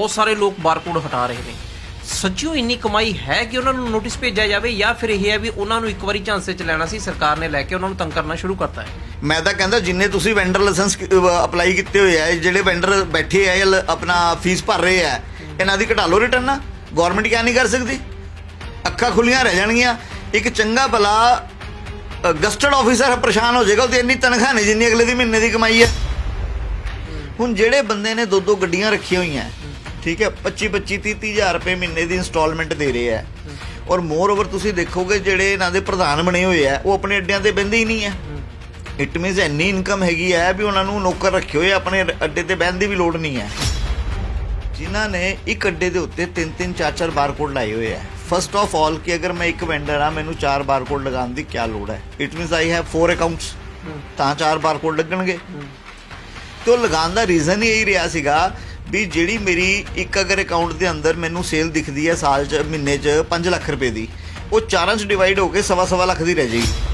ਬਹੁਤ ਸਾਰੇ ਲੋਕ ਬਾਰਕੋਡ ਹਟਾ ਰਹੇ ਨੇ। ਸੱਚਿਓ ਇੰਨੀ ਕਮਾਈ ਹੈ ਕਿ ਉਹਨਾਂ ਨੂੰ ਨੋਟਿਸ ਭੇਜਿਆ ਜਾਵੇ ਜਾਂ ਫਿਰ ਇਹ ਹੈ ਵੀ ਉਹਨਾਂ ਨੂੰ ਇੱਕ ਵਾਰੀ ਝਾਂਸੇ ਚ ਲੈਣਾ ਸੀ, ਸਰਕਾਰ ਨੇ ਲੈ ਕੇ ਉਹਨਾਂ ਨੂੰ ਤੰਗ ਕਰਨਾ ਸ਼ੁਰੂ ਕਰਤਾ ਹੈ। ਮੈਂ ਤਾਂ ਕਹਿੰਦਾ ਜਿੰਨੇ ਤੁਸੀਂ ਵੈਂਡਰ ਲਾਇਸੈਂਸ ਅਪਲਾਈ ਕੀਤੇ ਹੋਏ ਆ ਜਿਹੜੇ ਵੈਂਡਰ ਬੈਠੇ ਆ ਜਾਂ ਆਪਣਾ ਫੀਸ ਭਰ ਰਹੇ ਆ, ਇਹਨਾਂ ਦੀ ਘਟਾ ਲਓ ਰਿਟਰਨ ਨਾ। ਗਵਰਨਮੈਂਟ ਕਿਆ ਨਹੀਂ ਕਰ ਸਕਦੀ? ਅੱਖਾਂ ਖੁੱਲੀਆਂ ਰਹਿ ਜਾਣਗੀਆਂ। ਇੱਕ ਚੰਗਾ ਭਲਾ ਗਸਟਡ ਆਫੀਸਰ ਪਰੇਸ਼ਾਨ ਹੋ ਜਾਏਗਾ, ਉਹਦੀ ਇੰਨੀ ਤਨਖਾਹ ਨਹੀਂ ਜਿੰਨੀ ਅਗਲੇ ਦੀ ਮਹੀਨੇ ਦੀ ਕਮਾਈ ਹੈ। ਹੁਣ ਜਿਹੜੇ ਬੰਦੇ ਨੇ ਦੋ ਦੋ ਗੱਡੀਆਂ ਰੱਖੀਆਂ ਹੋਈਆਂ ਠੀਕ ਹੈ 25 25 30 30 ਹਜ਼ਾਰ ਰੁਪਏ ਮਹੀਨੇ ਦੀ ਇਨਸਟਾਲਮੈਂਟ ਦੇ ਰਹੇ ਆ ਔਰ ਮੋਰ ਓਵਰ ਤੁਸੀਂ ਦੇਖੋਗੇ ਜਿਹੜੇ ਇਹਨਾਂ ਦੇ ਪ੍ਰਧਾਨ ਬਣੇ ਹੋਏ ਆ ਉਹ ਆਪਣੇ ਅੱਡਿਆਂ ਤੇ ਬੰਦੇ ਹੀ ਨਹੀਂ ਆ ਇਟ ਮੀਨਸ ਇੰਨੀ ਇਨਕਮ ਹੈਗੀ ਹੈ ਵੀ ਉਹਨਾਂ ਨੂੰ ਨੌਕਰ ਰੱਖੇ ਹੋਏ ਆ, ਆਪਣੇ ਅੱਡੇ ਤੇ ਬਹਿਣ ਦੀ ਵੀ ਲੋੜ ਨਹੀਂ ਹੈ। ਜਿਨ੍ਹਾਂ ਨੇ ਇੱਕ ਅੱਡੇ ਦੇ ਉੱਤੇ ਤਿੰਨ ਤਿੰਨ ਚਾਰ ਚਾਰ ਬਾਰਕੋਡ ਲਾਏ ਹੋਏ ਆ ਫਸਟ ਆਫ ਆਲ ਕਿ ਅਗਰ ਮੈਂ ਇੱਕ ਵੈਂਡਰ ਆ ਮੈਨੂੰ ਚਾਰ ਬਾਰਕੋਡ ਲਗਾਉਣ ਦੀ ਕੀ ਲੋੜ ਹੈ? It means I have four accounts ਤਾਂ ਚਾਰ ਬਾਰਕੋਡ ਲੱਗਣਗੇ। ਤੇ ਉਹ ਲਗਾਉਣ ਦਾ ਰੀਜ਼ਨ ਹੀ ਇਹੀ ਰਿਹਾ ਸੀਗਾ ਵੀ ਜਿਹੜੀ ਮੇਰੀ ਇੱਕ ਅਗਰ ਅਕਾਊਂਟ ਦੇ ਅੰਦਰ ਮੈਨੂੰ ਸੇਲ ਦਿਖਦੀ ਹੈ ਸਾਲ 'ਚ ਮਹੀਨੇ 'ਚ 5 ਲੱਖ ਰੁਪਏ ਦੀ ਉਹ ਚਾਰਾਂ 'ਚ ਡਿਵਾਈਡ ਹੋ ਕੇ ਸਵਾ ਸਵਾ ਲੱਖ ਦੀ ਰਹਿ ਜਾਏਗੀ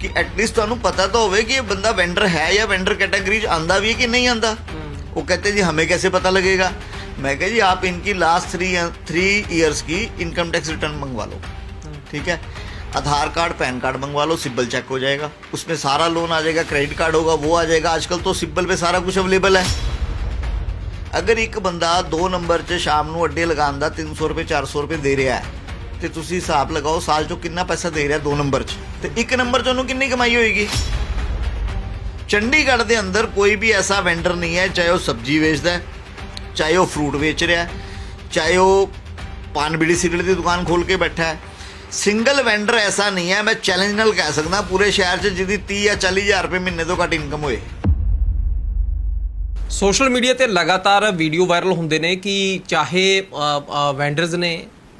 ਕਿ ਐਟਲੀਸਟ ਤੁਹਾਨੂੰ ਪਤਾ ਤਾਂ ਹੋਵੇ ਕਿ ਇਹ ਬੰਦਾ ਵੈਂਡਰ ਹੈ ਜਾਂ ਵੈਂਡਰ ਕੈਟਾਗਰੀ 'ਚ ਆਂਦਾ ਵੀ ਹੈ ਕਿ नहीं आंदा वो कहते जी हमें कैसे पता लगेगा मैं कहा जी आप इनकी लास्ट थ्री थ्री ईयर्स की इनकम टैक्स रिटर्न मंगवा लो ठीक है आधार कार्ड पैन कार्ड मंगवा लो सिब्बल चेक हो जाएगा उसमें सारा लोन आ जाएगा क्रेडिट कार्ड होगा वो आ जाएगा आजकल तो सिब्बल पे सारा कुछ अवेलेबल है ਅਗਰ ਇੱਕ ਬੰਦਾ 2 ਨੰਬਰ 'ਚ ਸ਼ਾਮ ਨੂੰ ਅੱਡੇ ਲਗਾਉਣ ਦਾ 300 ਰੁਪਏ 400 ਰੁਪਏ ਦੇ ਰਿਹਾ ਹੈ, ਤੇ ਤੁਸੀਂ ਹਿਸਾਬ ਲਗਾਓ ਸਾਲ 'ਚੋਂ ਕਿੰਨਾ ਪੈਸਾ ਦੇ ਰਿਹਾ 2 ਨੰਬਰ 'ਚ, ਤੇ ਇੱਕ ਨੰਬਰ 'ਚ ਉਹਨੂੰ ਕਿੰਨੀ ਕਮਾਈ ਹੋਏਗੀ? ਚੰਡੀਗੜ੍ਹ ਦੇ ਅੰਦਰ ਕੋਈ ਵੀ ਐਸਾ ਵੈਂਡਰ ਨਹੀਂ ਹੈ, ਚਾਹੇ ਉਹ ਸਬਜ਼ੀ ਵੇਚਦਾ ਹੈ, ਚਾਹੇ ਉਹ ਫਰੂਟ ਵੇਚ ਰਿਹਾ ਹੈ, ਚਾਹੇ ਉਹ ਪਾਨ ਬੀੜੀ ਸਿਗਰਟ ਦੀ ਦੁਕਾਨ ਖੋਲ ਕੇ ਬੈਠਾ ਹੈ। ਸਿੰਗਲ ਵੈਂਡਰ ਐਸਾ ਨਹੀਂ ਹੈ, ਮੈਂ ਚੈਲੰਜ ਨਾਲ ਕਹਿ ਸਕਦਾ, ਪੂਰੇ ਸ਼ਹਿਰ 'ਚ ਜਿਹਦੀ 30 ਜਾਂ 40 ਹਜ਼ਾਰ ਰੁਪਏ ਮਹੀਨੇ ਤੋਂ ਘੱਟ ਇਨਕਮ ਹੋਏ। ਸੋਸ਼ਲ ਮੀਡੀਆ ਤੇ ਲਗਾਤਾਰ ਵੀਡੀਓ ਵਾਇਰਲ ਹੁੰਦੇ ਨੇ ਕਿ ਚਾਹੇ ਵੈਂਡਰਸ ਨੇ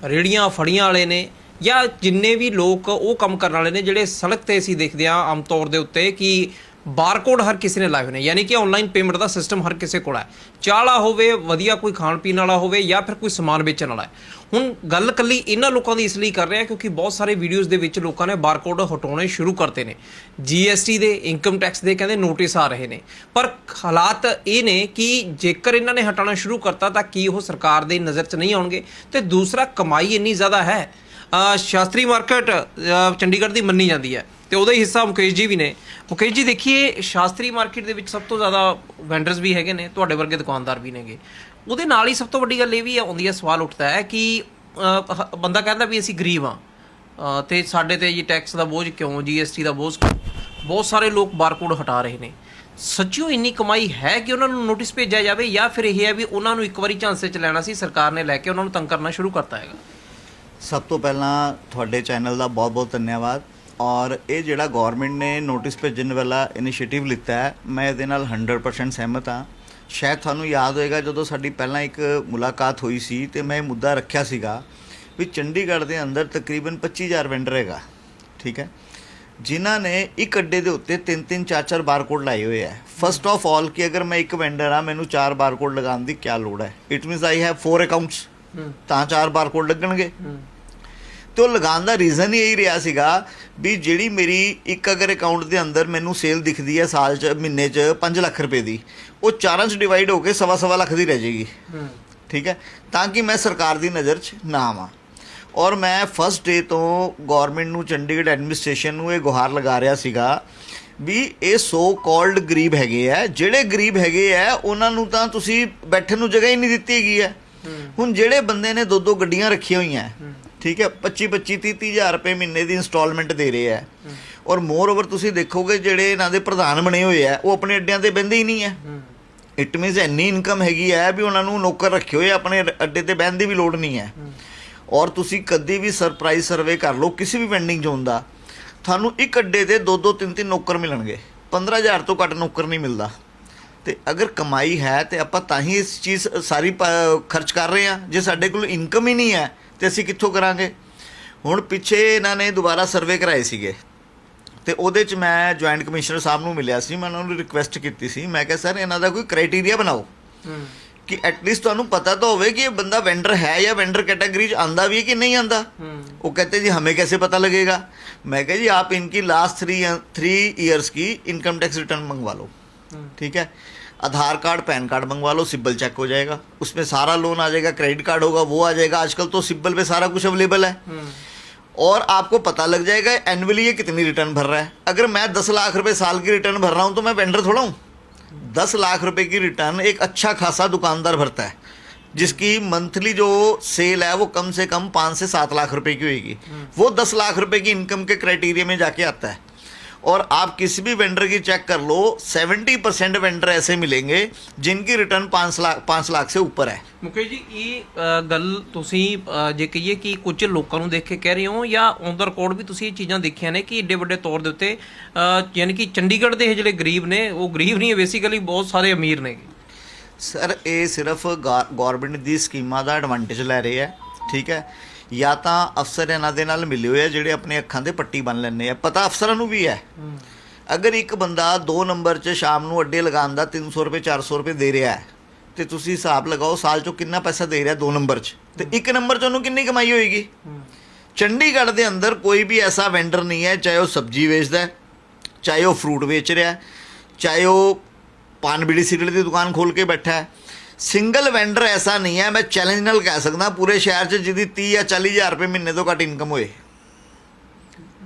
ਰੇੜੀਆਂ ਫੜੀਆਂ ਵਾਲੇ ਨੇ ਜਾਂ ਜਿੰਨੇ ਵੀ ਲੋਕ ਉਹ ਕੰਮ ਕਰਨ ਵਾਲੇ ਨੇ ਜਿਹੜੇ ਸੜਕ ਤੇ ਅਸੀਂ ਦੇਖਦੇ ਹਾਂ ਆਮ ਤੌਰ ਦੇ ਉੱਤੇ ਕਿ ਬਾਰਕੋਡ ਹਰ ਕਿਸੇ ਨੇ ਲਾਏ ਹੋਏ ਨੇ। ਯਾਨੀ ਕਿ ਆਨਲਾਈਨ ਪੇਮੈਂਟ ਦਾ ਸਿਸਟਮ ਹਰ ਕਿਸੇ ਕੋਲ ਹੈ। ਚਾਲਾ ਹੋਵੇ, ਵਧੀਆ ਕੋਈ ਖਾਣ ਪੀਣ ਵਾਲਾ ਹੋਵੇ ਜਾਂ ਫਿਰ ਕੋਈ ਸਮਾਨ ਵੇਚਣ ਵਾਲਾ ਹੈ। ਹੁਣ ਗੱਲ ਕੱਲੀ ਇਹਨਾਂ ਲੋਕਾਂ ਦੀ ਇਸ ਲਈ ਕਰ ਰਿਹਾ ਕਿਉਂਕਿ ਬਹੁਤ ਸਾਰੇ ਵੀਡੀਓਜ਼ ਦੇ ਵਿੱਚ ਲੋਕਾਂ ਨੇ ਬਾਰਕੋਡ ਹਟਾਉਣੇ ਸ਼ੁਰੂ ਕਰਤੇ ਨੇ। ਜੀਐਸਟੀ ਦੇ ਇਨਕਮ ਟੈਕਸ ਦੇ ਕਹਿੰਦੇ ਨੋਟਿਸ ਆ ਰਹੇ ਨੇ। ਪਰ ਹਾਲਾਤ ਇਹ ਨੇ ਕਿ ਜੇਕਰ ਇਹਨਾਂ ਨੇ ਹਟਾਉਣਾ ਸ਼ੁਰੂ ਕਰਤਾ ਤਾਂ ਕੀ ਉਹ ਸਰਕਾਰ ਦੇ ਨਜ਼ਰ 'ਚ ਨਹੀਂ ਆਉਣਗੇ? ਤੇ ਦੂਸਰਾ ਕਮਾਈ ਇੰਨੀ ਜ਼ਿਆਦਾ ਹੈ ਸ਼ਾਸਤਰੀ ਮਾਰਕੀਟ ਚੰਡੀਗੜ੍ਹ ਦੀ ਮੰਨੀ ਜਾਂਦੀ ਹੈ। ਤੇ ਉਹਦਾ ਹੀ ਹਿੱਸਾ ਮੁਕੇਸ਼ ਜੀ ਵੀ ਨੇ। ਮੁਕੇਸ਼ ਜੀ, ਦੇਖੀਏ, ਸ਼ਾਸਤਰੀ ਮਾਰਕੀਟ ਦੇ ਵਿੱਚ ਸਭ ਤੋਂ ਜ਼ਿਆਦਾ ਵੈਂਡਰਸ ਵੀ ਹੈਗੇ ਨੇ, ਤੁਹਾਡੇ ਵਰਗੇ ਦੁਕਾਨਦਾਰ ਵੀ ਨੇਗੇ। ਉਹਦੇ ਨਾਲ ਹੀ ਸਭ ਤੋਂ ਵੱਡੀ ਗੱਲ ਇਹ ਵੀ ਆਉਂਦੀ ਹੈ ਸਵਾਲ ਉੱਠਦਾ ਹੈ ਕਿ ਹ- ਬੰਦਾ ਕਹਿੰਦਾ ਵੀ ਅਸੀਂ ਗਰੀਬ ਆ ਤੇ ਸਾਡੇ ਤੇ ਜੀ ਟੈਕਸ ਦਾ ਬੋਝ ਕਿਉਂ ਜੀਐਸਟੀ ਦਾ ਬੋਝ ਕਿਉਂ? ਬਹੁਤ ਸਾਰੇ ਲੋਕ ਬਾਰਕੋਡ ਹਟਾ ਰਹੇ ਨੇ। ਸੱਚੀਓ ਇੰਨੀ ਕਮਾਈ ਹੈ ਕਿ ਉਹਨਾਂ ਨੂੰ ਨੋਟਿਸ ਭੇਜਿਆ ਜਾਵੇ ਜਾਂ ਫਿਰ ਇਹ ਹੈ ਵੀ ਉਹਨਾਂ ਨੂੰ ਇੱਕ ਵਾਰੀ ਝਾਂਸੇ ਚ ਲੈਣਾ ਸੀ, ਸਰਕਾਰ ਨੇ ਲੈ ਕੇ ਉਹਨਾਂ ਨੂੰ ਤੰਗ ਕਰਨਾ ਸ਼ੁਰੂ ਕਰਤਾ ਹੈਗਾ। ਸਭ ਤੋਂ ਪਹਿਲਾਂ ਤੁਹਾਡੇ ਚੈਨਲ ਦਾ ਬਹੁਤ-ਬਹੁਤ ਧੰਨਵਾਦ। ਔਰ ਇਹ ਜਿਹੜਾ ਗਵਰਨਮੈਂਟ ਨੇ ਨੋਟਿਸ ਭੇਜਣ ਵਾਲਾ ਇਨੀਸ਼ੀਏਟਿਵ ਲਿੱਤਾ ਹੈ, ਮੈਂ ਇਹਦੇ ਨਾਲ 100% ਸਹਿਮਤ ਹਾਂ। ਸ਼ਾਇਦ ਤੁਹਾਨੂੰ ਯਾਦ ਹੋਏਗਾ ਜਦੋਂ ਸਾਡੀ ਪਹਿਲਾਂ ਇੱਕ ਮੁਲਾਕਾਤ ਹੋਈ ਸੀ ਤੇ ਮੈਂ ਇਹ ਮੁੱਦਾ ਰੱਖਿਆ ਸੀਗਾ ਵੀ ਚੰਡੀਗੜ੍ਹ ਦੇ ਅੰਦਰ ਤਕਰੀਬਨ 25000 ਵੈਂਡਰ ਹੈਗਾ, ਠੀਕ ਹੈ? ਜਿਨ੍ਹਾਂ ਨੇ ਇੱਕ ਅੱਡੇ ਦੇ ਉੱਤੇ ਤਿੰਨ ਤਿੰਨ ਚਾਰ ਚਾਰ ਬਾਰਕੋਡ ਲਾਏ ਹੋਏ ਆ ਫਸਟ ਆਫ ਆਲ ਕਿ ਅਗਰ ਮੈਂ ਇੱਕ ਵੈਂਡਰ ਆ ਮੈਨੂੰ ਚਾਰ ਬਾਰਕੋਡ ਲਗਾਉਣ ਦੀ ਕੀ ਲੋੜ ਹੈ। It means I have four accounts ਤਾਂ ਚਾਰ ਬਾਰਕੋਡ ਲੱਗਣਗੇ। ਤੇ ਉਹ ਲਗਾਉਣ ਦਾ ਰੀਜ਼ਨ ਹੀ ਇਹੀ ਰਿਹਾ ਸੀਗਾ ਵੀ ਜਿਹੜੀ ਮੇਰੀ ਇੱਕ ਅਗਰ ਅਕਾਊਂਟ ਦੇ ਅੰਦਰ ਮੈਨੂੰ ਸੇਲ ਦਿਖਦੀ ਹੈ ਸਾਲ 'ਚ, ਮਹੀਨੇ 'ਚ 5 ਲੱਖ ਰੁਪਏ ਦੀ, ਉਹ ਚਾਰਾਂ 'ਚ ਡਿਵਾਈਡ ਹੋ ਕੇ ਸਵਾ ਸਵਾ ਲੱਖ ਦੀ ਰਹਿ ਜਾਏਗੀ। ਠੀਕ ਹੈ? ਤਾਂ ਕਿ ਮੈਂ ਸਰਕਾਰ ਦੀ ਨਜ਼ਰ 'ਚ ਨਾ ਆਵਾਂ। ਔਰ ਮੈਂ ਫਸਟ ਡੇ ਤੋਂ ਗਵਰਨਮੈਂਟ ਨੂੰ, ਚੰਡੀਗੜ੍ਹ ਐਡਮਿਨਿਸਟ੍ਰੇਸ਼ਨ ਨੂੰ ਇਹ ਗੁਹਾਰ ਲਗਾ ਰਿਹਾ ਸੀਗਾ ਵੀ ਇਹ ਸੋ ਕਾਲਡ ਗਰੀਬ ਹੈਗੇ ਆ। ਜਿਹੜੇ ਗਰੀਬ ਹੈਗੇ ਆ, ਉਹਨਾਂ ਨੂੰ ਤਾਂ ਤੁਸੀਂ ਬੈਠਣ ਨੂੰ ਜਗ੍ਹਾ ਹੀ ਨਹੀਂ ਦਿੱਤੀ ਹੈਗੀ ਹੈ ਹੁਣ ਜਿਹੜੇ ਬੰਦੇ ਨੇ ਦੋ ਦੋ ਗੱਡੀਆਂ ਰੱਖੀਆਂ ਹੋਈਆਂ, ਠੀਕ ਹੈ 25 25 30 30 ਹਜ਼ਾਰ ਰੁਪਏ ਮਹੀਨੇ ਦੀ ਇਨਸਟਾਲਮੈਂਟ ਦੇ ਰਹੇ ਆ ਔਰ ਮੋਰ ਓਵਰ ਤੁਸੀਂ ਦੇਖੋਗੇ ਜਿਹੜੇ ਇਹਨਾਂ ਦੇ ਪ੍ਰਧਾਨ ਬਣੇ ਹੋਏ ਆ ਉਹ ਆਪਣੇ ਅੱਡਿਆਂ ਤੇ ਬੰਦੇ ਹੀ ਨਹੀਂ ਹੈ। ਇਟ ਮੀਨਸ ਇੰਨੀ ਇਨਕਮ ਹੈਗੀ ਹੈ ਵੀ ਉਹਨਾਂ ਨੂੰ ਨੌਕਰ ਰੱਖੇ ਹੋਏ ਆਪਣੇ ਅੱਡੇ ਤੇ ਬਹਿਣ ਦੀ ਵੀ ਲੋੜ ਨਹੀਂ ਹੈ। ਔਰ ਤੁਸੀਂ ਕਦੀ ਵੀ ਸਰਪ੍ਰਾਈਜ਼ ਸਰਵੇ ਕਰ ਲਓ, ਕਿਸੇ ਵੀ ਵੈਂਡਿੰਗ ਜ਼ੋਨ ਦਾ, ਤੁਹਾਨੂੰ ਇੱਕ ਅੱਡੇ ਤੇ ਦੋ ਦੋ, ਤਿੰਨ ਤਿੰਨ ਨੌਕਰ ਮਿਲਣਗੇ। 15000 ਤੋਂ ਘੱਟ ਨੌਕਰ ਨਹੀਂ ਮਿਲਦਾ। ਤੇ ਅਗਰ ਕਮਾਈ ਹੈ ਤੇ ਆਪਾਂ ਤਾਂ ਹੀ ਇਸ ਚੀਜ਼ ਸਾਰੀ ਪ- ਖਰਚ ਕਰ ਰਹੇ ਹਾਂ ਜੇ ਸਾਡੇ ਕੋਲ ਇਨਕਮ ਹੀ ਨਹੀਂ ਹੈ ਤੇ ਅਸੀਂ ਕਿੱਥੋਂ ਕਰਾਂਗੇ ਹੁਣ ਪਿੱਛੇ ਇਹਨਾਂ ਨੇ ਦੁਬਾਰਾ ਸਰਵੇ ਕਰਾਏ ਸੀਗੇ ਤੇ ਉਹਦੇ ਚ ਮੈਂ ਜੁਆਇੰਟ ਕਮਿਸ਼ਨਰ ਸਾਹਿਬ ਨੂੰ ਮਿਲਿਆ ਸੀ ਮੈਂ ਉਹਨਾਂ ਨੂੰ ਰਿਕੁਐਸਟ ਕੀਤੀ ਸੀ ਮੈਂ ਕਿਹਾ ਸਰ ਇਹਨਾਂ ਦਾ ਕੋਈ ਕ੍ਰਾਈਟੇਰੀਆ ਬਣਾਓ ਕਿ ਐਟਲੀਸਟ ਤੁਹਾਨੂੰ ਪਤਾ ਤਾਂ ਹੋਵੇ ਕਿ ਇਹ ਬੰਦਾ ਵੈਂਡਰ ਹੈ ਜਾਂ ਵੈਂਡਰ ਕੈਟਾਗਰੀ 'ਚ ਆਂਦਾ ਵੀ ਹੈ ਕਿ नहीं आंदा वो कहते जी हमें कैसे पता लगेगा मैं कहा जी आप इनकी लास्ट थ्री थ्री ईयर्स की इनकम टैक्स रिटर्न मंगवा लो ठीक है आधार कार्ड पैन कार्ड मंगवा लो सिब्बल चेक हो जाएगा। उसमें सारा लोन आ जाएगा क्रेडिट कार्ड होगा वो आ जाएगा। आजकल तो सिब्बल पे सारा कुछ अवेलेबल है। और आपको पता लग जाएगा एनुअली ये कितनी रिटर्न भर रहा है। अगर मैं दस लाख रुपए साल की रिटर्न भर रहा हूँ तो मैं वेंडर थोड़ा हूँ। दस लाख रुपए की रिटर्न एक अच्छा खासा दुकानदार भरता है जिसकी मंथली जो सेल है वो कम से कम पाँच से सात लाख रुपए की होगी वो दस लाख रुपए की इनकम के क्राइटेरिया में जाके आता है। और आप किसी भी वेंडर की चेक कर लो सेवेंटी परसेंट वेंडर ऐसे मिलेंगे जिनकी रिटर्न पाँच लाख पाँच लाख से ऊपर है ਮੁਕੇਸ਼ ਜੀ ਇਹ ਅ, ਗੱਲ ਤੁਸੀਂ ਅ, ਜੇ ਕਹੀਏ ਕਿ ਕੁਝ ਲੋਕਾਂ ਨੂੰ ਦੇਖ ਕੇ ਕਹਿ ਰਹੇ ਹੋ ਜਾਂ ਔਨ ਦਾ ਰਿਕਾਰਡ ਵੀ ਤੁਸੀਂ ਇਹ ਚੀਜ਼ਾਂ ਦੇਖੀਆਂ ਨੇ ਕਿ ਏਡੇ ਵੱਡੇ ਤੌਰ ਦੇ ਉੱਤੇ ਅ, ਯਾਨੀ ਕਿ ਚੰਡੀਗੜ੍ਹ ਦੇ ਇਹ ਜਿਹੜੇ ਗਰੀਬ ਨੇ ਉਹ ਗਰੀਬ ਨਹੀਂ ਬੇਸਿਕਲੀ ਬਹੁਤ ਸਾਰੇ ਅਮੀਰ ਨੇ ਸਰ ਇਹ ਸਿਰਫ ਗਵਰਨਮੈਂਟ ਦੀ ਸਕੀਮਾਂ ਦਾ ਐਡਵਾਂਟੇਜ ਲੈ ਰਹੇ ਆ ਠੀਕ ਹੈ ਜਾਂ ਤਾਂ ਅਫਸਰ ਇਹਨਾਂ ਦੇ ਨਾਲ ਮਿਲੇ ਹੋਏ ਆ ਜਿਹੜੇ ਆਪਣੇ ਅੱਖਾਂ ਦੇ ਪੱਟੀ ਬੰਨ ਲੈਂਦੇ ਆ। ਪਤਾ ਅਫਸਰਾਂ ਨੂੰ ਵੀ ਹੈ। ਅਗਰ ਇੱਕ ਬੰਦਾ 2 ਨੰਬਰ 'ਚ ਸ਼ਾਮ ਨੂੰ ਅੱਡੇ ਲਗਾਉਣ ਦਾ 300 ਰੁਪਏ 400 ਰੁਪਏ ਦੇ ਰਿਹਾ ਹੈ ਤੇ ਤੁਸੀਂ ਹਿਸਾਬ ਲਗਾਓ ਸਾਲ 'ਚੋਂ ਕਿੰਨਾ ਪੈਸਾ ਦੇ ਰਿਹਾ 2 ਨੰਬਰ 'ਚ ਤੇ ਇੱਕ ਨੰਬਰ 'ਚ ਉਹਨੂੰ ਕਿੰਨੀ ਕਮਾਈ ਹੋਏਗੀ? ਚੰਡੀਗੜ੍ਹ ਦੇ ਅੰਦਰ ਕੋਈ ਵੀ ਐਸਾ ਵੈਂਡਰ ਨਹੀਂ ਹੈ ਚਾਹੇ ਉਹ ਸਬਜ਼ੀ ਵੇਚਦਾ ਹੈ ਚਾਹੇ ਉਹ ਫਰੂਟ ਵੇਚ ਰਿਹਾ ਹੈ ਚਾਹੇ ਉਹ ਪਾਨ ਬੀੜੀ ਸਿਗਰਟ ਦੀ ਦੁਕਾਨ ਖੋਲ ਕੇ ਬੈਠਾ ਹੈ ਸਿੰਗਲ ਵੈਂਡਰ ਐਸਾ ਨਹੀਂ ਹੈ ਮੈਂ ਚੈਲੰਜ ਨਾਲ ਕਹਿ ਸਕਦਾ ਪੂਰੇ ਸ਼ਹਿਰ 'ਚ ਜਿਹਦੀ 30 ਜਾਂ 40 ਹਜ਼ਾਰ ਰੁਪਏ ਮਹੀਨੇ ਤੋਂ ਘੱਟ ਇਨਕਮ ਹੋਏ।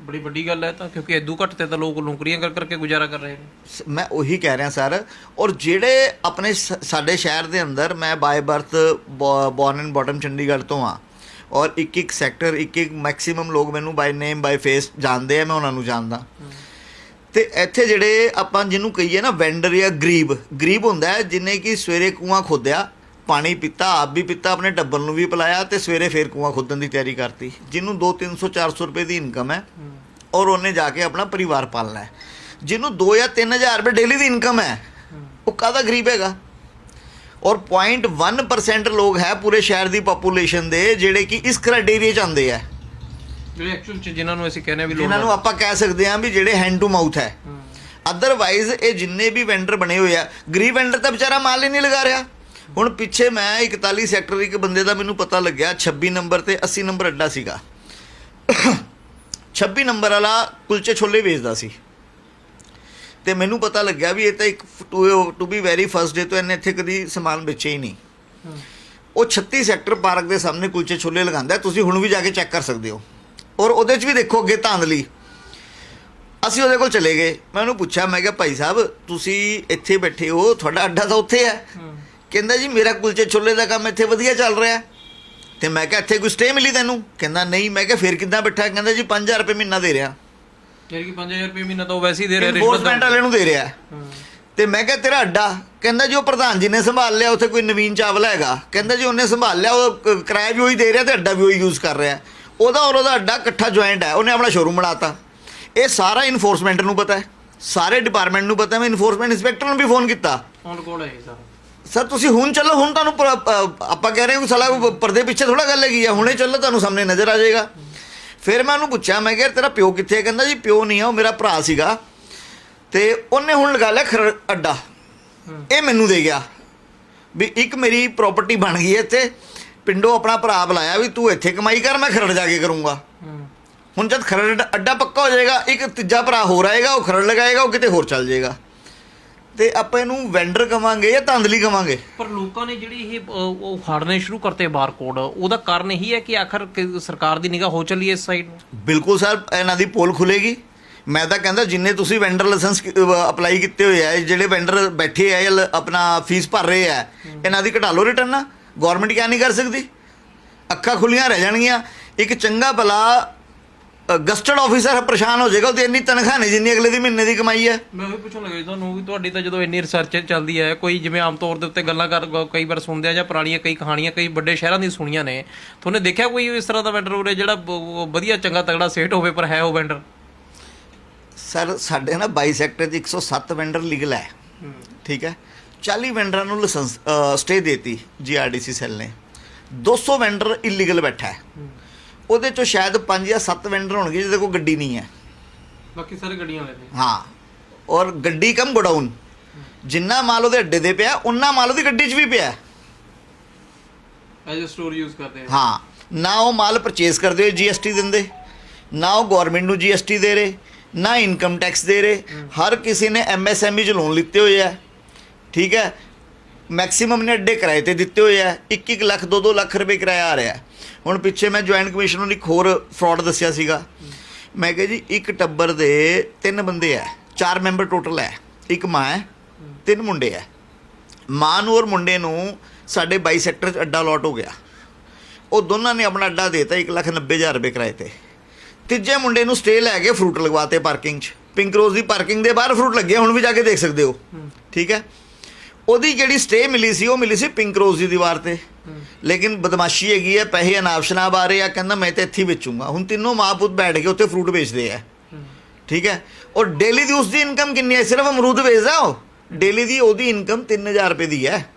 ਬੜੀ ਵੱਡੀ ਗੱਲ ਹੈ ਤਾਂ ਕਿਉਂਕਿ ਇਦੋਂ ਘੱਟ ਤੇ ਤਾਂ ਲੋਕ ਨੌਕਰੀਆਂ ਕਰ ਕਰਕੇ ਗੁਜ਼ਾਰਾ ਕਰ ਰਹੇ ਨੇ। ਮੈਂ ਉਹੀ ਕਹਿ ਰਿਹਾ ਸਰ ਔਰ ਜਿਹੜੇ ਆਪਣੇ ਸਾਡੇ ਸ਼ਹਿਰ ਦੇ ਅੰਦਰ ਮੈਂ by birth born and brought up Chandigarh ਤੋਂ ਆ ਔਰ ਇੱਕ ਇੱਕ ਸੈਕਟਰ ਇੱਕ ਇੱਕ ਮੈਕਸਿਮਮ ਲੋਕ ਮੈਨੂੰ ਬਾਈ ਨੇਮ ਬਾਈ ਫੇਸ ਜਾਣਦੇ ਆ ਮੈਂ ਉਹਨਾਂ ਨੂੰ ਜਾਣਦਾ। ਤੇ ਇੱਥੇ ਜਿਹੜੇ ਆਪਾਂ ਜਿਹਨੂੰ ਕਹੀਏ ਨਾ ਵੈਂਡਰ ਜਾਂ ਗਰੀਬ ਗਰੀਬ ਹੁੰਦਾ ਹੈ ਜਿਹਨੇ ਕਿ ਸਵੇਰੇ ਕੂਆਂ ਖੋਦਿਆ ਪਾਣੀ ਪੀਤਾ ਆਪ ਵੀ ਪੀਤਾ ਆਪਣੇ ਟੱਬਰ ਨੂੰ ਵੀ ਪਿਲਾਇਆ ਤੇ ਸਵੇਰੇ ਫੇਰ ਕੂਆਂ ਖੋਦਣ ਦੀ ਤਿਆਰੀ ਕਰਤੀ। ਜਿਹਨੂੰ 2 300 400 ਰੁਪਏ ਦੀ ਇਨਕਮ ਹੈ ਔਰ ਉਹਨੇ ਜਾ ਕੇ ਆਪਣਾ ਪਰਿਵਾਰ ਪਾਲਣਾ ਹੈ। ਜਿਹਨੂੰ 2 ਜਾਂ 3000 ਰੁਪਏ ਡੇਲੀ ਦੀ ਇਨਕਮ ਹੈ ਉਹ ਕਾਹਦਾ ਗਰੀਬ ਹੈਗਾ? ਔਰ 0.1% ਲੋਕ ਹੈ ਪੂਰੇ ਸ਼ਹਿਰ ਦੀ ਪੋਪੂਲੇਸ਼ਨ ਦੇ ਜਿਹੜੇ ਕਿ ਇਸ ਕ੍ਰਾਈਟੇਰੀਆ ਚ ਆਉਂਦੇ ਆ ਜਿਹੜੇ ਐਕਚੁਅਲ ਚ ਜਿਨ੍ਹਾਂ ਨੂੰ ਅਸੀਂ ਕਹਿੰਦੇ ਆ ਵੀ ਲੋਕ ਇਹਨਾਂ ਨੂੰ ਆਪਾਂ ਕਹਿ ਸਕਦੇ ਹਾਂ ਵੀ ਜਿਹੜੇ ਹੈਂਡ ਟੂ ਮਾਊਥ ਹੈ। ਅਦਰਵਾਈਜ਼ ਇਹ ਜਿੰਨੇ ਵੀ ਵੈਂਡਰ ਬਣੇ ਹੋਏ ਆ ਗਰੀਬ ਵੈਂਡਰ ਤਾਂ ਵਿਚਾਰਾ ਮਾਲ ਹੀ ਨਹੀਂ ਲਗਾ ਰਿਹਾ। ਹੁਣ ਪਿੱਛੇ ਮੈਂ 41 ਸੈਕਟਰ ਇੱਕ ਬੰਦੇ ਦਾ ਮੈਨੂੰ ਪਤਾ ਲੱਗਿਆ 26 ਨੰਬਰ ਤੇ 80 ਨੰਬਰ ਅੱਡਾ ਸੀਗਾ। 26 ਨੰਬਰ ਵਾਲਾ ਕੁਲਚੇ ਛੋਲੇ ਵੇਚਦਾ ਸੀ। ਤੇ ਮੈਨੂੰ ਪਤਾ ਲੱਗਿਆ ਵੀ ਇਹ ਤਾਂ ਇੱਕ to be very first day ਤੋਂ ਇਹਨੇ ਇੱਥੇ ਕਦੀ ਸਮਾਨ ਵੇਚਿਆ ਹੀ ਨਹੀਂ। ਉਹ 36 ਸੈਕਟਰ ਪਾਰਕ ਦੇ ਸਾਹਮਣੇ ਕੁਲਚੇ ਛੋਲੇ ਲਗਾਉਂਦਾ। ਤੁਸੀਂ ਹੁਣ ਵੀ ਜਾ ਕੇ ਚੈੱਕ ਕਰ ਸਕਦੇ ਹੋ। ਔਰ ਉਹਦੇ 'ਚ ਵੀ ਦੇਖੋ ਅੱਗੇ ਧਾਂਦਲੀ। ਅਸੀਂ ਉਹਦੇ ਕੋਲ ਚਲੇ ਗਏ। ਮੈਂ ਉਹਨੂੰ ਪੁੱਛਿਆ ਮੈਂ ਕਿਹਾ ਭਾਈ ਸਾਹਿਬ ਤੁਸੀਂ ਇੱਥੇ ਬੈਠੇ ਹੋ ਤੁਹਾਡਾ ਅੱਡਾ ਤਾਂ ਉੱਥੇ ਹੈ। ਕਹਿੰਦਾ ਜੀ ਮੇਰਾ ਕੁਲਚੇ ਛੋਲੇ ਦਾ ਕੰਮ ਇੱਥੇ ਵਧੀਆ ਚੱਲ ਰਿਹਾ। ਤੇ ਮੈਂ ਕਿਹਾ ਇੱਥੇ ਕੋਈ ਸਟੇ ਮਿਲੀ ਤੈਨੂੰ? ਕਹਿੰਦਾ ਨਹੀਂ। ਮੈਂ ਕਿਹਾ ਫਿਰ ਕਿੱਦਾਂ ਬੈਠਾ? ਕਹਿੰਦਾ ਜੀ 5000 ਰੁਪਏ ਮਹੀਨਾ ਦੇ ਰਿਹਾ। ਯਾਨੀ ਕਿ 5000 ਰੁਪਏ ਮਹੀਨਾ ਤਾਂ ਉਹ ਵੈਸੇ ਹੀ ਦੇ ਰਹੇ ਇਨਫੋਰਸਮੈਂਟ ਵਾਲੇ ਨੂੰ ਦੇ ਰਿਹਾ। ਤੇ ਮੈਂ ਕਿਹਾ ਤੇਰਾ ਅੱਡਾ? ਕਹਿੰਦਾ ਜੀ ਉਹ ਪ੍ਰਧਾਨ ਜੀ ਨੇ ਸੰਭਾਲ ਲਿਆ ਉੱਥੇ ਕੋਈ ਨਵੀਨ ਚਾਵਲਾ ਹੈਗਾ। ਕਹਿੰਦਾ ਜੀ ਉਹਨੇ ਸੰਭਾਲ ਲਿਆ ਉਹ ਕਿਰਾਇਆ ਵੀ ਉਹੀ ਦੇ ਰਿਹਾ ਤੇ ਅੱਡਾ ਵੀ ਉਹੀ ਯੂਜ਼ ਕਰ ਰਿਹਾ ਉਹਦਾ ਔਰ ਉਹਦਾ ਅੱਡਾ ਇਕੱਠਾ ਜੁਆਇੰਟ ਹੈ ਉਹਨੇ ਆਪਣਾ ਸ਼ੋਰੂਮ ਬਣਾਤਾ। ਇਹ ਸਾਰਾ ਇਨਫੋਰਸਮੈਂਟ ਨੂੰ ਪਤਾ ਹੈ। ਸਾਰੇ ਡਿਪਾਰਟਮੈਂਟ ਨੂੰ ਪਤਾ ਹੈ ਮੈਂ ਇਨਫੋਰਸਮੈਂਟ ਇੰਸਪੈਕਟਰ ਨੂੰ ਵੀ ਫੋਨ ਕੀਤਾ। ਔਨ ਕੋਲ ਹੈ ਸਾਰਾ? ਸਰ ਤੁਸੀਂ ਹੁਣ ਚੱਲੋ ਹੁਣ ਤੁਹਾਨੂੰ ਆਪਾਂ ਕਹਿ ਰਹੇ ਹਾਂ ਕਿ ਸਾਲਾ ਪਰਦੇ ਪਿੱਛੇ ਥੋੜਾ ਗੱਲ ਹੈਗੀ ਆ ਹੁਣੇ ਚੱਲੋ ਤੁਹਾਨੂੰ ਸਾਹਮਣੇ ਨਜ਼ਰ ਆ ਜਾਏਗਾ। ਫਿਰ ਮੈਂ ਉਹਨੂੰ ਪੁੱਛਿਆ ਮੈਂ ਕਿਹਾ ਤੇਰਾ ਪਿਓ ਕਿੱਥੇ ਹੈ? ਕਹਿੰਦਾ ਜੀ ਪਿਓ ਨਹੀਂ ਆ ਉਹ ਮੇਰਾ ਭਰਾ ਸੀਗਾ। ਤੇ ਉਹਨੇ ਹੁਣ ਲਗਾ ਲਿਆ ਖਰੜ ਅੱਡਾ। ਇਹ ਮੈਨੂੰ ਦੇ ਗਿਆ। ਵੀ ਇੱਕ ਮੇਰੀ ਪ੍ਰਾਪਰਟੀ ਬਣ ਗਈ ਹੈ ਇੱਥੇ। ਪਿੰਡੋਂ ਆਪਣਾ ਭਰਾ ਬੁਲਾਇਆ ਵੀ ਤੂੰ ਇੱਥੇ ਕਮਾਈ ਕਰ ਮੈਂ ਖਰੜ ਜਾ ਕੇ ਕਰੂੰਗਾ। ਹੁਣ ਜਦ ਖਰੜ ਅੱਡਾ- ਪੱਕਾ ਹੋ ਜਾਏਗਾ ਇੱਕ ਤੀਜਾ ਭਰਾ ਹੋਰ ਆਏਗਾ ਉਹ ਖਰੜ ਲਗਾਏਗਾ ਉਹ ਕਿਤੇ ਹੋਰ ਚੱਲ ਜਾਏਗਾ। ਤੇ ਆਪਾਂ ਇਹਨੂੰ ਵੈਂਡਰ ਕਵਾਂਗੇ ਜਾਂ ਧਾਂਦਲੀ ਕਵਾਂਗੇ? ਪਰ ਲੋਕਾਂ ਨੇ ਜਿਹੜੀ ਇਹ ਉਹ ਫਾੜਨੇ ਸ਼ੁਰੂ ਕਰਤੇ ਬਾਰਕੋਡ ਉਹਦਾ ਕਾਰਨ ਇਹੀ ਹੈ ਕਿ ਆਖਰ ਸਰਕਾਰ ਦੀ ਨਿਗਾਹ ਹੋ ਚੱਲੀ ਇਸ ਸਾਈਡ ਨੂੰ? ਬਿਲਕੁਲ ਸਰ ਇਹਨਾਂ ਦੀ ਪੋਲ ਖੁੱਲੇਗੀ ਮੈਂ ਤਾਂ ਕਹਿੰਦਾ ਜਿੰਨੇ ਤੁਸੀਂ ਵੈਂਡਰ ਲਾਇਸੈਂਸ ਅਪਲਾਈ ਕੀਤੇ ਹੋਏ ਆ ਜਿਹੜੇ ਵੈਂਡਰ ਬੈਠੇ ਆ ਆਪਣਾ ਫੀਸ ਭਰ ਰਹੇ ਆ ਇਹਨਾਂ ਦੀ ਘਟਾ ਲਓ ਰਿਟਰਨ ਨਾ ਗਵਰਨਮੈਂਟ ਕਿਆ ਨਹੀਂ ਕਰ ਸਕਦੀ? ਅੱਖਾਂ ਖੁੱਲੀਆਂ ਰਹਿ ਜਾਣਗੀਆਂ। ਇੱਕ ਚੰਗਾ ਭਲਾ ਗਸਟਡ ਆਫੀਸਰ ਪਰੇਸ਼ਾਨ ਹੋ ਜਾਏਗਾ ਉਹਦੀ ਇੰਨੀ ਤਨਖਾਹ ਨਹੀਂ ਜਿੰਨੀ ਅਗਲੇ ਦੀ ਮਹੀਨੇ ਦੀ ਕਮਾਈ ਹੈ। ਮੈਂ ਉਹੀ ਪੁੱਛਣ ਲੱਗਾ ਤੁਹਾਨੂੰ ਵੀ ਤੁਹਾਡੀ ਤਾਂ ਜਦੋਂ ਇੰਨੀ ਰਿਸਰਚ ਚੱਲਦੀ ਹੈ ਕੋਈ ਜਿਵੇਂ ਆਮ ਤੌਰ ਦੇ ਉੱਤੇ ਗੱਲਾਂ ਕਰ ਕਈ ਵਾਰ ਸੁਣਦੇ ਆ ਜਾਂ ਪੁਰਾਣੀਆਂ ਕਈ ਕਹਾਣੀਆਂ ਕਈ ਵੱਡੇ ਸ਼ਹਿਰਾਂ ਦੀ ਸੁਣੀਆਂ ਨੇ। ਤੁਹਾਨੇ ਦੇਖਿਆ ਕੋਈ ਇਸ ਤਰ੍ਹਾਂ ਦਾ ਵੈਂਡਰ ਉਰੇ ਜਿਹੜਾ ਵਧੀਆ ਚੰਗਾ ਤਗੜਾ ਸੇਠ ਹੋਵੇ ਪਰ ਹੈ ਉਹ ਵੈਂਡਰ ਸਰ ਸਾਡੇ ਨਾ 22 ਸੈਕਟਰ 'ਚ 107 ਵੈਂਡਰ ਲੀਗਲ ਹੈ। ਠੀਕ ਹੈ? 40 ਵੈਂਡਰਾਂ ਨੂੰ ਲਾਇਸੈਂਸ ਸਟੇ ਦੇਤੀ ਜੀਆਰਡੀਸੀ ਸੈੱਲ ਨੇ। 200 ਵੈਂਡਰ ਇਲੀਗਲ ਬੈਠਾ ਹੈ। ਉਹਦੇ ਚੋਂ ਸ਼ਾਇਦ 5 ਜਾਂ 7 ਵੈਂਡਰ ਹੋਣਗੇ ਜਿਹਦੇ ਕੋਲ ਗੱਡੀ ਨਹੀਂ ਹੈ। ਬਾਕੀ ਸਾਰੇ ਗੱਡੀਆਂ ਲੈਂਦੇ ਹਾਂ। ਔਰ ਗੱਡੀ ਕਮ ਗੋਡਾਊਨ ਜਿੰਨਾ ਮਾਲ ਉਹਦੇ ਅੱਡੇ ਦੇ ਪਿਆ ਉਨਾ ਮਾਲ ਉਹਦੀ ਗੱਡੀ 'ਚ ਵੀ ਪਿਆ ਐਜ਼ ਅ ਸਟੋਰ ਯੂਜ਼ ਕਰਦੇ ਹਾਂ। ਨਾ ਉਹ ਮਾਲ ਪਰਚੇਸ ਕਰਦੇ ਹੋਏ ਜੀਐਸਟੀ ਦਿੰਦੇ। ਨਾ ਉਹ ਗਵਰਨਮੈਂਟ ਨੂੰ ਜੀਐਸਟੀ ਦੇ ਰਹੇ। ਨਾ ਇਨਕਮ ਟੈਕਸ ਦੇ ਰਹੇ। ਹਰ ਕਿਸੇ ਨੇ ਐਮਐਸਐਮਈ 'ਚ ਲੋਨ ਲਿੱਤੇ ਹੋਏ ਆ। ਠੀਕ ਹੈ? ਮੈਕਸਿਮਮ ਨੇ ਅੱਡੇ ਕਿਰਾਏ ਤੇ ਦਿੱਤੇ ਹੋਏ ਆ। 1-1 ਲੱਖ 2-2 ਲੱਖ ਰੁਪਏ ਕਿਰਾਇਆ ਆ ਰਿਹਾ। ਹੁਣ ਪਿੱਛੇ ਮੈਂ ਜੁਆਇੰਟ ਕਮਿਸ਼ਨ ਨੂੰ ਇੱਕ ਹੋਰ ਫਰਾਡ ਦੱਸਿਆ ਸੀਗਾ। ਮੈਂ ਕਿਹਾ ਜੀ ਇੱਕ ਟੱਬਰ ਦੇ ਤਿੰਨ ਬੰਦੇ ਆ। ਚਾਰ ਮੈਂਬਰ ਟੋਟਲ ਹੈ ਇੱਕ ਮਾਂ ਹੈ ਤਿੰਨ ਮੁੰਡੇ ਹੈ ਮਾਂ ਨੂੰ ਔਰ ਮੁੰਡੇ ਨੂੰ ਸਾਡੇ 22 ਸੈਕਟਰ 'ਚ ਅੱਡਾ ਲੋਟ ਹੋ ਗਿਆ। ਉਹ ਦੋਨਾਂ ਨੇ ਆਪਣਾ ਅੱਡਾ ਦੇਤਾ 1,90,000 ਰੁਪਏ ਕਿਰਾਏ ਤੇ। ਤੀਜੇ ਮੁੰਡੇ ਨੂੰ ਸਟੇ ਲੈ ਕੇ ਫਰੂਟ ਲਗਵਾਤੇ ਪਾਰਕਿੰਗ 'ਚ। ਪਿੰਕ ਰੋਜ਼ ਦੀ ਪਾਰਕਿੰਗ ਦੇ ਬਾਹਰ ਫਰੂਟ ਲੱਗੇ ਹੁਣ ਵੀ ਜਾ ਕੇ ਦੇਖ ਸਕਦੇ ਹੋ। ਠੀਕ ਹੈ? ਉਹਦੀ ਜਿਹੜੀ ਸਟੇ ਮਿਲੀ ਸੀ ਉਹ ਮਿਲੀ ਸੀ ਪਿੰਕ ਰੋਜ਼ ਦੀ ਦੀਵਾਰ ਤੇ। ਲੇਕਿਨ ਬਦਮਾਸ਼ੀ ਹੈਗੀ ਹੈ ਪੈਸੇ ਅਨਾਪ ਸ਼ਨਾਪ ਆ ਰਹੇ ਆ ਕਹਿੰਦਾ ਮੈਂ ਤੇ ਇੱਥੇ ਵੇਚੂੰਗਾ। ਹੁਣ ਤਿੰਨੋਂ ਮਾਂ ਪੁੱਤ ਬੈਠ ਕੇ ਉੱਥੇ ਫਰੂਟ ਵੇਚਦੇ ਆ। ਠੀਕ ਹੈ? ਔਰ ਡੇਲੀ ਦੀ ਉਸ ਦੀ ਇਨਕਮ ਕਿੰਨੀ ਹੈ? ਸਿਰਫ ਅਮਰੂਦ ਵੇਚਦਾ ਉਹ? ਡੇਲੀ ਦੀ ਉਹਦੀ ਇਨਕਮ 3000 ਰੁਪਏ ਦੀ ਹੈ।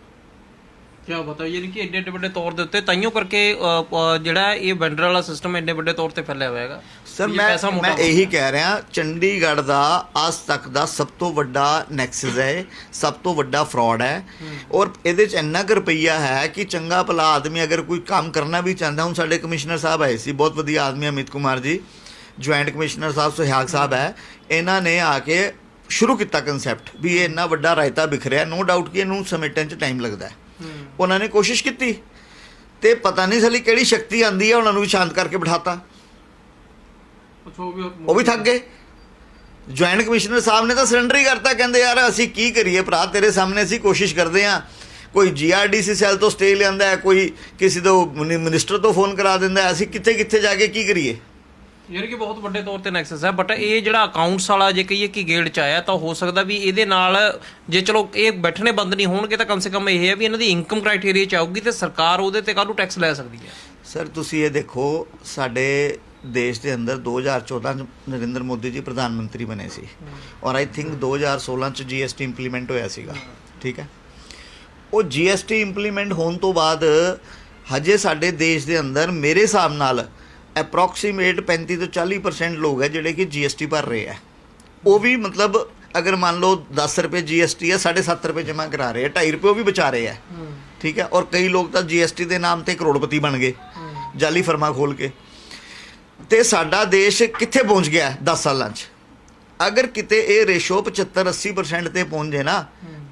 ਕੀ ਬਤਾਓ ਯਾਨੀ ਕਿ ਐਡੇ ਐਡੇ ਵੱਡੇ ਤੌਰ ਦੇ ਉੱਤੇ ਤਾਈਓ ਕਰਕੇ ਅ, ਅ, ਜਿਹੜਾ ਇਹ ਵੈਂਡਰ ਵਾਲਾ ਸਿਸਟਮ ਐਡੇ ਵੱਡੇ ਤੌਰ ਤੇ ਫੈਲਿਆ ਹੋਇਆ ਹੈਗਾ। ਸਰ ਵੀ ਇਹ ਮੈਂ ਮੋਟਾ ਮੈਂ ਇਹੀ ਕਹਿ ਰਿਹਾ ਚੰਡੀਗੜ੍ਹ ਦਾ ਅੱਜ ਤੱਕ ਦਾ ਸਭ ਤੋਂ ਵੱਡਾ ਨੈਕਸਸ ਹੈ ਇਹ, ਸਭ ਤੋਂ ਵੱਡਾ ਫਰਾਡ ਹੈ। ਔਰ ਇਹਦੇ ਚ ਇੰਨਾ ਕੁ ਰੁਪਈਆ ਹੈ ਕਿ ਚੰਗਾ ਭਲਾ ਆਦਮੀ ਅਗਰ ਕੋਈ ਕੰਮ ਕਰਨਾ ਵੀ ਚਾਹੁੰਦਾ ਹੁਣ ਸਾਡੇ ਕਮਿਸ਼ਨਰ ਸਾਹਿਬ ਆਏ ਸੀ ਬਹੁਤ ਵਧੀਆ ਆਦਮੀ ਅਮਿਤ ਕੁਮਾਰ ਜੀ ਜੁਆਇੰਟ ਕਮਿਸ਼ਨਰ ਸਾਹਿਬ ਸੁਹਾਗ ਸਾਹਿਬ ਹੈ ਇਹਨਾਂ ਨੇ ਆ ਕੇ ਸ਼ੁਰੂ ਕੀਤਾ ਕਨਸੈਪਟ ਵੀ ਇਹ ਇੰਨਾ ਵੱਡਾ ਰਾਇਤਾ ਬਿਖਰਿਆ ਨੋ ਡਾਊਟ ਕਿ ਇਹਨੂੰ ਸਮੇਟਣ ਚ ਟਾਈਮ ਲੱਗਦਾ ਹੈ। ਉਹਨਾਂ ਨੇ ਕੋਸ਼ਿਸ਼ ਕੀਤੀ ਤੇ ਪਤਾ ਨਹੀਂ ਸਾਲੀ ਕਿਹੜੀ ਸ਼ਕਤੀ ਆਂਦੀ ਹੈ ਉਹਨਾਂ ਨੂੰ ਸ਼ਾਂਤ ਕਰਕੇ ਬਿਠਾਤਾ। ਉਹ ਵੀ ਥੱਕ ਗਏ। ਜੁਆਇੰਟ ਕਮਿਸ਼ਨਰ ਸਾਹਿਬ ਨੇ ਤਾਂ ਸਰੈਂਡਰ ਹੀ ਕਰਤਾ ਕਹਿੰਦੇ ਯਾਰ ਅਸੀਂ ਕੀ ਕਰੀਏ ਭਰਾ ਤੇਰੇ ਸਾਹਮਣੇ ਅਸੀਂ ਕੋਸ਼ਿਸ਼ ਕਰਦੇ ਹਾਂ। ਕੋਈ ਜੀਆਰਡੀਸੀ ਸੈੱਲ ਤੋਂ ਸਟੇ ਲਿਆਂਦਾ ਹੈ ਕੋਈ ਕਿਸੇ ਤੋਂ ਮਿਨੀ- ਮਿਨਿਸਟਰ ਤੋਂ ਫੋਨ ਕਰਾ ਦਿੰਦਾ ਅਸੀਂ ਕਿੱਥੇ ਕਿੱਥੇ ਜਾ ਕੇ ਕੀ ਕਰੀਏ? ਯਾਨੀ ਕਿ ਬਹੁਤ ਵੱਡੇ ਤੌਰ ਤੇ ਨੈਕਸਸ ਹੈ ਬਟ ਇਹ ਜਿਹੜਾ ਅਕਾਊਂਟਸ ਵਾਲਾ ਜੇ ਕਹੀਏ ਕਿ ਗੇੜ ਚ ਆਇਆ ਤਾਂ ਹੋ ਸਕਦਾ ਵੀ ਇਹਦੇ ਨਾਲ ਜੇ ਚਲੋ ਇਹ ਬੈਠਣੇ ਬੰਦ ਨਹੀਂ ਹੋਣਗੇ ਤਾਂ ਕਮ ਸੇ ਕਮ ਇਹ ਹੈ ਵੀ ਇਹਨਾਂ ਦੀ ਇਨਕਮ ਕ੍ਰਾਈਟੇਰੀਆ ਚ ਆਊਗੀ ਤੇ ਸਰਕਾਰ ਉਹਦੇ ਤੇ ਕਾਹਨੂੰ ਟੈਕਸ ਲੈ ਸਕਦੀ ਹੈ। ਸਰ ਤੁਸੀਂ ਇਹ ਦੇਖੋ ਸਾਡੇ ਦੇਸ਼ ਦੇ ਅੰਦਰ 2014 ਚ ਨਰਿੰਦਰ ਮੋਦੀ ਜੀ ਪ੍ਰਧਾਨ ਮੰਤਰੀ ਬਣੇ ਸੀ ਔਰ ਆਈ ਥਿੰਕ 2016 ਚ ਜੀਐਸਟੀ ਇੰਪਲੀਮੈਂਟ ਹੋਇਆ ਸੀਗਾ ਠੀਕ ਹੈ? ਉਹ ਜੀਐਸਟੀ ਇੰਪਲੀਮੈਂਟ ਹੋਣ ਤੋਂ ਬਾਅਦ ਹਜੇ ਸਾਡੇ ਦੇਸ਼ ਦੇ ਅੰਦਰ ਮੇਰੇ ਹਿਸਾਬ ਨਾਲ ਅਪਰੋਕਸੀਮੇਟ 35 ਤੋਂ 40% ਲੋਕ ਹੈ ਜਿਹੜੇ ਕਿ ਜੀਐਸਟੀ ਭਰ ਰਹੇ ਆ ਉਹ ਵੀ ਮਤਲਬ ਅਗਰ ਮੰਨ ਲਓ 10 ਰੁਪਏ ਜੀਐਸਟੀ ਹੈ 7.5 ਰੁਪਏ ਜਮ੍ਹਾਂ ਕਰਾ ਰਹੇ ਆ 2.5 ਰੁਪਏ ਉਹ ਵੀ ਬਚਾ ਰਹੇ ਆ ਠੀਕ ਹੈ ਔਰ ਕਈ ਲੋਕ ਤਾਂ ਜੀਐਸਟੀ ਦੇ ਨਾਮ ਤੇ ਕਰੋੜਪਤੀ ਬਣ ਗਏ ਜਾਲੀ ਫਰਮਾ ਖੋਲ ਕੇ। ਤੇ ਸਾਡਾ ਦੇਸ਼ ਕਿੱਥੇ ਪਹੁੰਚ ਗਿਆ ਹੈ 10 ਸਾਲਾਂ 'ਚ? ਅਗਰ ਕਿਤੇ ਇਹ ਰੇਸ਼ੋ 75 80% ਤੇ ਪਹੁੰਚ ਜੇ ਨਾ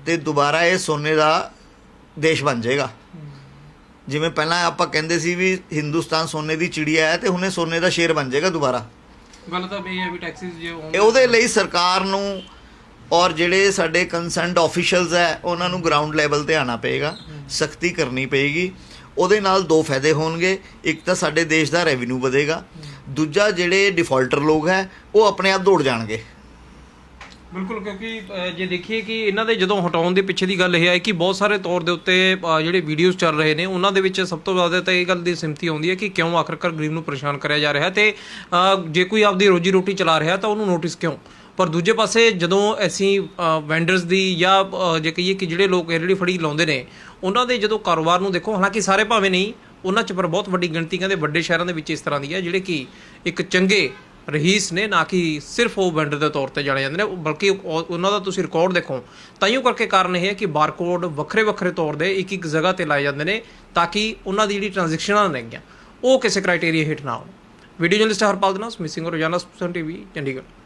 ਤੇ ਦੁਬਾਰਾ ਇਹ ਸੋਨੇ ਦਾ ਦੇਸ਼ ਬਣ ਜਾਏਗਾ। ਜਿਵੇਂ ਪਹਿਲਾਂ ਆਪਾਂ ਕਹਿੰਦੇ ਸੀ ਵੀ ਹਿੰਦੁਸਤਾਨ ਸੋਨੇ ਦੀ ਚਿੜੀਆ ਹੈ ਤੇ ਹੁਣੇ ਸੋਨੇ ਦਾ ਸ਼ੇਰ ਬਣ ਜਾਏਗਾ ਦੁਬਾਰਾ। ਗੱਲ ਤਾਂ ਇਹ ਹੈ ਵੀ ਟੈਕਸਿਸ ਜੇ ਇਹ ਉਹਦੇ ਲਈ ਸਰਕਾਰ ਨੂੰ ਔਰ ਜਿਹੜੇ ਸਾਡੇ ਕੰਸਰਨਡ ਆਫੀਸ਼ੀਅਲਸ ਹੈ ਉਹਨਾਂ ਨੂੰ ਗਰਾਊਂਡ ਲੈਵਲ ਤੇ ਆਣਾ ਪਏਗਾ ਸਖਤੀ ਕਰਨੀ ਪਏਗੀ। ਉਹਦੇ ਨਾਲ ਦੋ ਫਾਇਦੇ ਹੋਣਗੇ। ਇੱਕ ਤਾਂ ਸਾਡੇ ਦੇਸ਼ ਦਾ ਰੈਵਨਿਊ ਵਧੇਗਾ। ਦੂਜਾ ਜਿਹੜੇ ਡਿਫਾਲਟਰ ਲੋਕ ਹੈ ਉਹ ਆਪਣੇ ਆਪ ਦੌੜ ਜਾਣਗੇ। ਬਿਲਕੁਲ, ਕਿਉਂਕਿ ਜੇ ਦੇਖੀਏ ਕਿ ਇਹਨਾਂ ਦੇ ਜਦੋਂ ਹਟਾਉਣ ਦੇ ਪਿੱਛੇ ਦੀ ਗੱਲ ਇਹ ਹੈ ਕਿ ਬਹੁਤ ਸਾਰੇ ਤੌਰ ਦੇ ਉੱਤੇ ਜਿਹੜੇ ਵੀਡੀਓਜ਼ ਚੱਲ ਰਹੇ ਨੇ, ਉਹਨਾਂ ਦੇ ਵਿੱਚ ਸਭ ਤੋਂ ਜ਼ਿਆਦਾ ਤਾਂ ਇਹ ਗੱਲ ਦੀ ਸਿਮਤੀ ਆਉਂਦੀ ਹੈ ਕਿ ਕਿਉਂ ਆਖਰਕਾਰ ਗਰੀਬ ਨੂੰ ਪਰੇਸ਼ਾਨ ਕਰਿਆ ਜਾ ਰਿਹਾ ਤੇ ਜੇ ਕੋਈ ਆਪਦੀ ਰੋਜੀ ਰੋਟੀ ਚਲਾ ਰਿਹਾ ਤਾਂ ਉਹਨੂੰ ਨੋਟਿਸ ਕਿਉਂ? ਪਰ ਦੂਜੇ ਪਾਸੇ ਜਦੋਂ ਅਸੀਂ ਵੈਂਡਰਸ ਦੀ ਜਾਂ ਜੇ ਕਹੀਏ ਕਿ ਜਿਹੜੇ ਲੋਕ ਰੇਹੜੀ ਫੜੀ ਲਾਉਂਦੇ ਨੇ, ਉਹਨਾਂ ਦੇ ਜਦੋਂ ਕਾਰੋਬਾਰ ਨੂੰ ਦੇਖੋ, ਹਾਲਾਂਕਿ ਸਾਰੇ ਭਾਵੇਂ ਨਹੀਂ, ਉਹਨਾਂ 'ਚ ਪਰ ਬਹੁਤ ਵੱਡੀ ਗਿਣਤੀ ਕਹਿੰਦੇ ਵੱਡੇ ਸ਼ਹਿਰਾਂ ਦੇ ਵਿੱਚ ਇਸ ਤਰ੍ਹਾਂ ਦੀ ਹੈ, ਜਿਹੜੇ ਕਿ ਇੱਕ ਚੰਗੇ ਰਹੀਸ ਨੇ, ਨਾ ਕਿ ਸਿਰਫ ਉਹ ਵੈਂਡਰ ਦੇ ਤੌਰ ਤੇ ਜਾਣੇ ਜਾਂਦੇ ਨੇ, ਬਲਕਿ ਉਹਨਾਂ ਦਾ ਤੁਸੀਂ ਰਿਕਾਰਡ ਦੇਖੋ। ਤਾਈਓ ਕਰਕੇ ਕਾਰਨ ਇਹ ਹੈ ਕਿ ਬਾਰਕੋਡ ਵੱਖਰੇ ਵੱਖਰੇ ਤੌਰ ਦੇ ਇੱਕ ਇੱਕ ਜਗ੍ਹਾ ਤੇ ਲਾਏ ਜਾਂਦੇ ਨੇ, ਤਾਂ ਕਿ ਉਹਨਾਂ ਦੀ ਜਿਹੜੀ ਟ੍ਰਾਂਜੈਕਸ਼ਨਾਂ ਨੇਗੀਆਂ ਉਹ ਕਿਸੇ ਕ੍ਰਾਈਟੇਰੀਆ ਹੇਠ ਨਾ ਹੋਣ ਵੀਡੀਓ ਜਰਨਲਿਸਟ ਹਰਪਾਲ ਦੇ ਨਾਲ ਮਿਸਿੰਗ ਰੋਜ਼ਾਨਾ ਸਪੋਕਨ ਟੀਵੀ, ਚੰਡੀਗੜ੍ਹ।